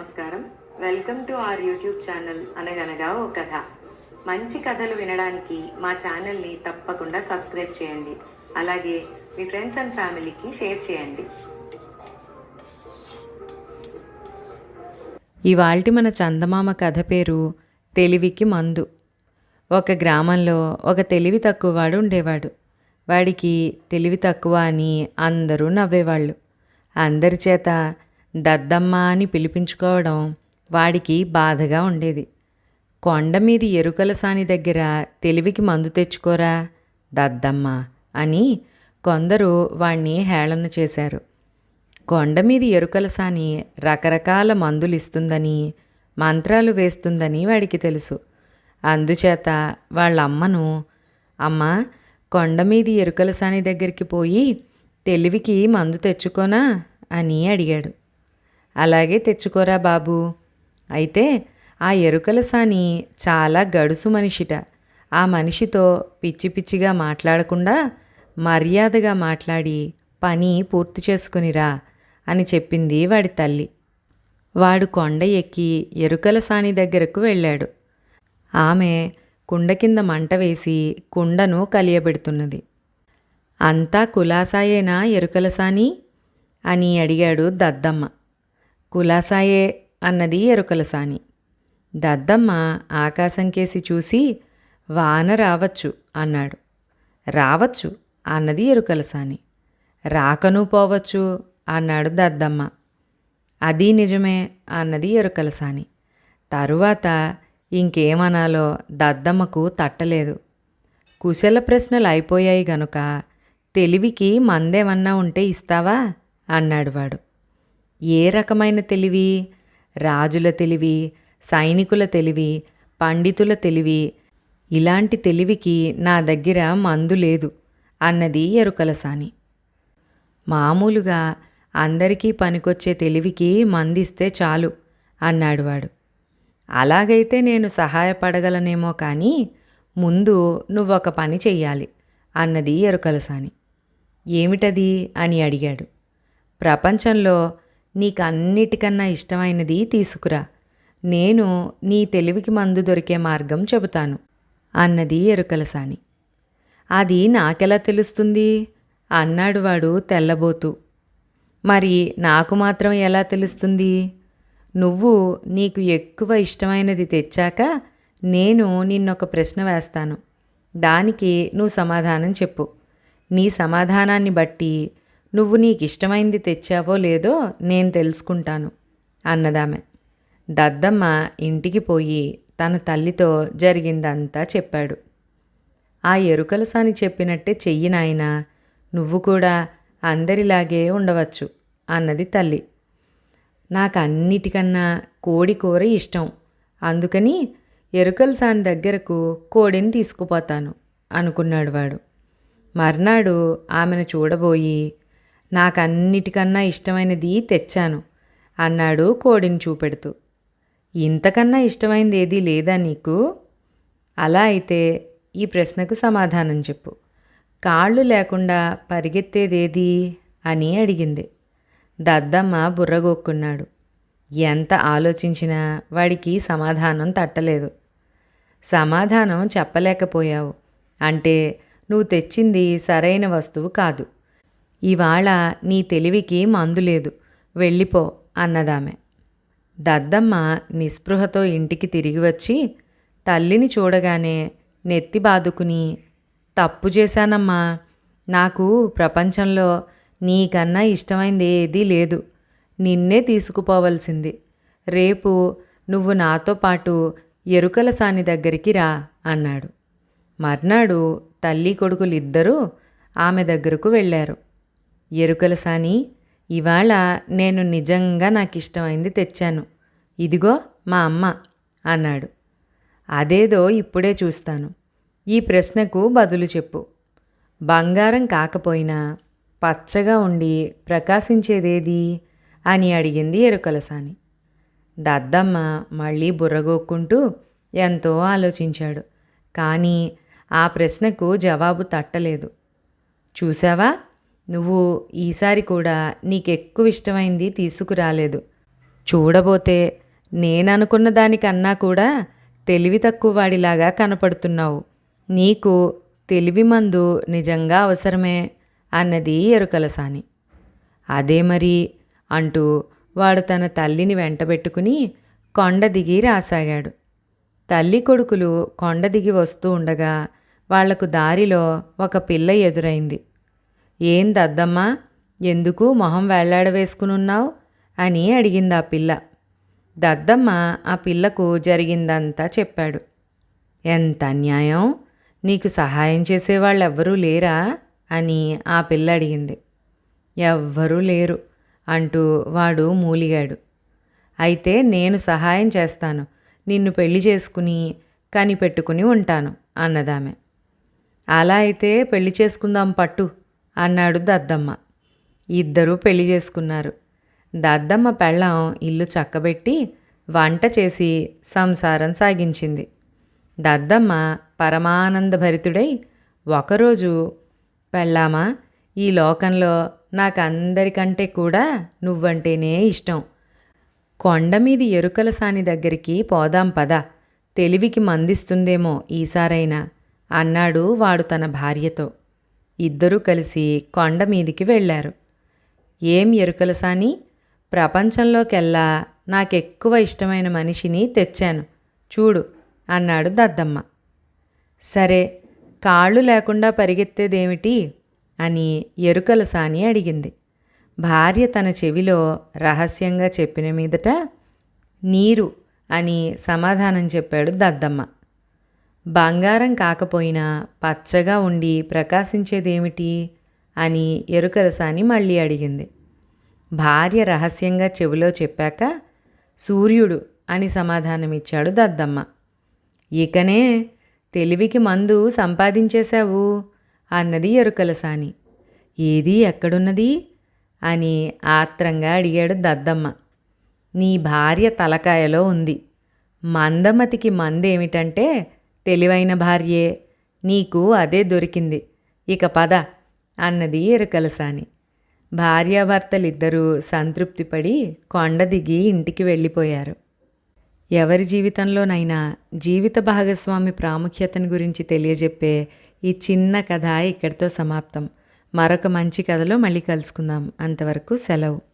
నమస్కారం. Welcome to our YouTube channel అనగనగా ఓ కథ. మంచి కథలు వినడానికి మా ఛానల్ని తప్పకుండా సబ్స్క్రైబ్ చేయండి. అలాగే మీ ఫ్రెండ్స్ అండ్ ఫ్యామిలీకి షేర్ చేయండి. ఇవాల్టి మన చందమామ కథ పేరు తెలివికి మందు. ఒక గ్రామంలో ఒక తెలివి తక్కువ వాడు ఉండేవాడు. వాడికి తెలివి తక్కువ అని అందరూ నవ్వేవాళ్ళు. అందరి చేత దద్దమ్మ అని పిలిపించుకోవడం వాడికి బాధగా ఉండేది. కొండ మీది ఎరుకల సాని దగ్గర తెలివికి మందు తెచ్చుకోరా దద్దమ్మ అని కొందరు వాణ్ణి హేళన చేశారు. కొండ మీది ఎరుకల సాని రకరకాల మందులు ఇస్తుందని మంత్రాలు వేస్తుందని వాడికి తెలుసు. అందుచేత వాళ్ళ అమ్మను అమ్మ కొండ మీది ఎరుకల సాని దగ్గరికి పోయి తెలివికి మందు తెచ్చుకోనా? అని అడిగాడు. అలాగే తెచ్చుకోరా బాబు. అయితే ఆ ఎరుకల సాని చాలా గడుసు మనిషిట. ఆ మనిషితో పిచ్చి పిచ్చిగా మాట్లాడకుండా మర్యాదగా మాట్లాడి పని పూర్తి చేసుకునిరా అని చెప్పింది వాడి తల్లి. వాడు కొండ ఎక్కి ఎరుకల సాని దగ్గరకు వెళ్ళాడు. ఆమె కుండ కింద మంట వేసి కుండను కలియబెడుతున్నది. అంతా కులాసాయేనా ఎరుకల సాని? అని అడిగాడు దద్దమ్మ. కులాసాయే అన్నది ఎరుకల సాని. దద్దమ్మ ఆకాశం కేసి చూసి వాన రావచ్చు అన్నాడు. రావచ్చు అన్నది ఎరుకల సాని. రాకను పోవచ్చు అన్నాడు దద్దమ్మ. అది నిజమే అన్నది ఎరుకల సాని. తరువాత ఇంకేమనాలో దద్దమ్మకు తట్టలేదు. కుశల ప్రశ్నలు అయిపోయాయి గనుక తెలివికి మందేమన్నా ఉంటే ఇస్తావా? అన్నాడు వాడు. ఏ రకమైన తెలివి? రాజుల తెలివి సైనికుల తెలివి పండితుల తెలివి? ఇలాంటి తెలివికి నా దగ్గర మందు లేదు అన్నది ఎరుకలసాని మామూలుగా అందరికీ పనికొచ్చే తెలివికి మందిస్తే చాలు అన్నాడు వాడు. అలాగైతే నేను సహాయపడగలనేమో కానీ ముందు నువ్వొక పని చెయ్యాలి అన్నది ఎరుకలసాని ఏమిటది? అని అడిగాడు. ప్రపంచంలో నీకు అన్నిటికన్నా ఇష్టమైనది తీసుకురా. నేను నీ తెలివికి మందు దొరికే మార్గం చెబుతాను అన్నది ఎరుకలసాని. అది నాకెలా తెలుస్తుంది? అన్నాడు వాడు తెల్లబోతూ. మరి నాకు మాత్రం ఎలా తెలుస్తుంది? నువ్వు నీకు ఎక్కువ ఇష్టమైనది తెచ్చాక నేను నిన్నొక ప్రశ్న వేస్తాను. దానికి నువ్వు సమాధానం చెప్పు. నీ సమాధానాన్ని బట్టి నువ్వు నీకు ఇష్టమైంది తెచ్చావో లేదో నేను తెలుసుకుంటాను అన్నదామె. దద్దమ్మ ఇంటికి పోయి తన తల్లితో జరిగిందంతా చెప్పాడు. ఆ ఎరుకల సాని చెప్పినట్టే చెయ్యి నాయన నువ్వు కూడా అందరిలాగే ఉండవచ్చు అన్నది తల్లి. నాకు అన్నిటికన్నా కోడి కూర ఇష్టం అందుకని ఎరుకల సాని దగ్గరకు కోడిని తీసుకుపోతాను అనుకున్నాడు వాడు. మర్నాడు ఆమెను చూడబోయి నాకన్నిటికన్నా ఇష్టమైనది తెచ్చాను అన్నాడు కోడిని చూపెడుతూ. ఇంతకన్నా ఇష్టమైనది ఏదీ లేదా నీకు? అలా అయితే ఈ ప్రశ్నకు సమాధానం చెప్పు. కాళ్ళు లేకుండా పరిగెత్తేదేది? అని అడిగింది. దద్దమ్మ బుర్రగొక్కున్నాడు. ఎంత ఆలోచించినా వాడికి సమాధానం తట్టలేదు. సమాధానం చెప్పలేకపోయావు. అంటే నువ్వు తెచ్చింది సరైన వస్తువు కాదు. ఇవాళ నీ తెలివికి మందు లేదు. వెళ్ళిపో అన్నదామె. దద్దమ్మ నిస్పృహతో ఇంటికి తిరిగి వచ్చి తల్లిని చూడగానే నెత్తి బాదుకుని తప్పు చేశానమ్మా. నాకు ప్రపంచంలో నీకన్నా ఇష్టమైంది ఏదీ లేదు. నిన్నే తీసుకుపోవలసింది. రేపు నువ్వు నాతో పాటు ఎరుకల సాని దగ్గరికి రా అన్నాడు. మర్నాడు తల్లి కొడుకులిద్దరూ ఆమె దగ్గరకు వెళ్ళారు. ఎరుకల సాని ఇవాళ నేను నిజంగా నాకు ఇష్టమైంది తెచ్చాను. ఇదిగో మా అమ్మ అన్నాడు. అదేదో ఇప్పుడే చూస్తాను. ఈ ప్రశ్నకు బదులు చెప్పు. బంగారం కాకపోయినా పచ్చగా ఉండి ప్రకాశించేదేది? అని అడిగింది ఎరుకలసాని దద్దమ్మ మళ్ళీ బుర్రగోక్కుంటూ ఎంతో ఆలోచించాడు. కానీ ఆ ప్రశ్నకు జవాబు తట్టలేదు. చూసావా నువ్వు ఈసారి కూడా నీకెక్కువ ఇష్టమైంది తీసుకురాలేదు. చూడబోతే నేననుకున్న దానికన్నా కూడా తెలివి తక్కువ వాడిలాగా కనపడుతున్నావు. నీకు తెలివి మందు నిజంగా అవసరమే అన్నది ఎరుకలసాని అదే మరి అంటూ వాడు తన తల్లిని వెంటబెట్టుకుని కొండ దిగి రాసాగాడు. తల్లి కొడుకులు కొండ దిగి వస్తూ ఉండగా వాళ్ళకు దారిలో ఒక పిల్ల ఎదురైంది. ఏం దద్దమ్మా ఎందుకు మొహం వేళ్ళాడవేసుకునున్నావు? అని అడిగింది ఆ పిల్ల. దద్దమ్మ ఆ పిల్లకు జరిగిందంతా చెప్పాడు. ఎంత అన్యాయం? నీకు సహాయం చేసేవాళ్ళెవ్వరూ లేరా? అని ఆ పిల్ల అడిగింది. ఎవ్వరూ లేరు అంటూ వాడు మూలిగాడు. అయితే నేను సహాయం చేస్తాను. నిన్ను పెళ్ళి చేసుకుని కనిపెట్టుకుని ఉంటాను అన్నదామె. అలా అయితే పెళ్ళి చేసుకుందాం పట్టు. అన్నాడు దద్దమ్మ. ఇద్దరూ పెళ్ళి చేసుకున్నారు. దద్దమ్మ పెళ్ళం ఇల్లు చక్కబెట్టి వంట చేసి సంసారం సాగించింది. దద్దమ్మ పరమానందభరితుడై ఒకరోజు పెళ్ళామా ఈ లోకంలో నాకందరికంటే కూడా నువ్వంటేనే ఇష్టం. కొండ మీది ఎరుకల సాని దగ్గరికి పోదాం పద. తెలివికి మందిస్తుందేమో ఈసారైనా అన్నాడు వాడు తన భార్యతో. ఇద్దరూ కలిసి కొండ మీదికి వెళ్ళారు. ఏం ఎరుకల సాని? ప్రపంచంలోకెల్లా నాకెక్కువ ఇష్టమైన మనిషిని తెచ్చాను. చూడు అన్నాడు దద్దమ్మ. సరే కాళ్ళు లేకుండా పరిగెత్తేదేమిటి? అని ఎరుకల సాని అడిగింది. భార్య తన చెవిలో రహస్యంగా చెప్పిన మీదట నీరు అని సమాధానం చెప్పాడు దద్దమ్మ. బంగారం కాకపోయినా పచ్చగా ఉండి ప్రకాశించేదేమిటి? అని ఎరుకలసాని మళ్ళీ అడిగింది. భార్య రహస్యంగా చెవిలో చెప్పాక సూర్యుడు అని సమాధానమిచ్చాడు దద్దమ్మ. ఇకనే తెలివికి మందు సంపాదించేశావు? అన్నది ఎరుకలసాని. ఏది ఎక్కడున్నది? అని ఆత్రంగా అడిగాడు దద్దమ్మ. నీ భార్య తలకాయలో ఉంది. మందమతికి మందేమిటంటే తెలివైన భార్యే నీకు అదే దొరికింది. ఇక పద అన్నది ఎరుకలసాని. భార్యాభర్తలిద్దరూ సంతృప్తిపడి కొండ దిగి ఇంటికి వెళ్ళిపోయారు. ఎవరి జీవితంలోనైనా జీవిత భాగస్వామి ప్రాముఖ్యతను గురించి తెలియజెప్పే ఈ చిన్న కథ ఇక్కడితో సమాప్తం. మరొక మంచి కథలో మళ్ళీ కలుసుకుందాం. అంతవరకు సెలవు.